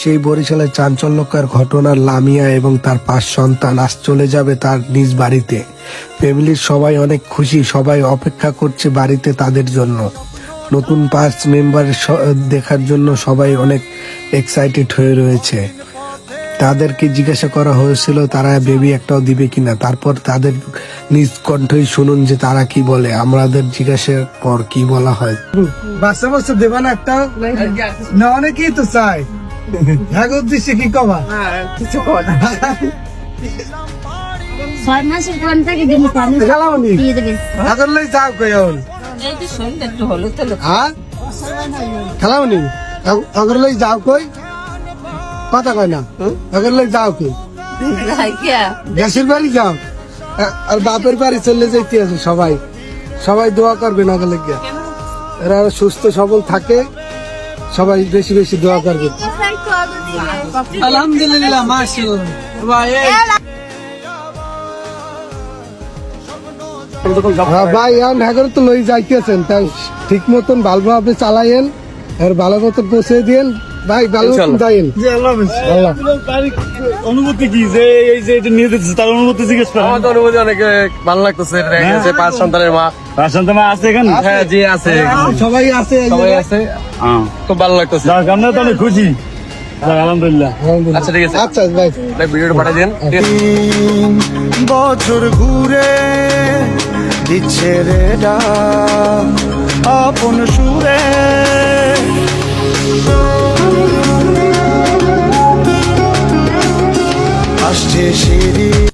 সেই বরিশালের চাঞ্চল্যকর ঘটনার লামিয়া এবং তার পাঁচ সন্তান আজ চলে যাবে তার নিজ বাড়িতে। ফ্যামিলির সবাই অনেক খুশি, সবাই অপেক্ষা করছে বাড়িতে তাদের জন্য। নতুন পাঁচ মেম্বার দেখার জন্য সবাই অনেক এক্সাইটেড হয়ে রয়েছে। তাদেরকে জিজ্ঞাসা করা হয়েছিল, তারা বেবি একটাও দিবে কিনা? তারপর তাদের নিজ কণ্ঠই শুনুন যে তারা কি বলে। আমাদের জিজ্ঞাসার পর কি বলা হয়। বাচ্চা বাচ্চা দেবা না একটা? না, অনেকেই তো চায়। হ্যাঁ উদ্দেশ্যে কি কবা? ছয় মাসের কোন থেকে দিন আমি খেলাওনি দিয়ে দেবে। আগরলাই যাও কই এই একটু হলো হ্যাঁ? যাও কই? কথা কয় না। যাও কই? গ্যাসের বাড়ি যাও। আর বাপের বাড়ি চলে যেতে আছে সবাই। সবাই দোয়া করবে না গেলে। এরা সুস্থ সবল থাকে। সবাই বেশি বেশি দোয়া করবে। আলহামদুলিল্লাহ হ্যাঁ, ভাই এখন তো লই যাইতেছেন তাই ঠিক মতন ভালোভাবে চালাইয়েন আর ভালো মতন পৌঁছে দিয়েন। ভাই ভালো মতন যাইয়েন। অনুভূতি কি? যে এই যে এটা নিয়ে দিচ্ছে তার অনুভূতি জিজ্ঞেস করেন। আমার অনুভূতি অনেক ভালো লাগতেছে এটা দেখে যে পাঁচ সন্তানের মা। রাশান্ত মা আছে এখানে? হ্যাঁ জি আছে। সবাই আছে সবাই আছে। হ্যাঁ খুব ভালো লাগতেছে। যার আমরা তো অনেক খুশি আলহামদুলিল্লাহ। আচ্ছা, ঠিক আছে। আচ্ছা ভাই। তাই ভিডিওটা পাঠিয়ে দিন। বছর ঘুরে দিচ্ছে রে আপন সুরে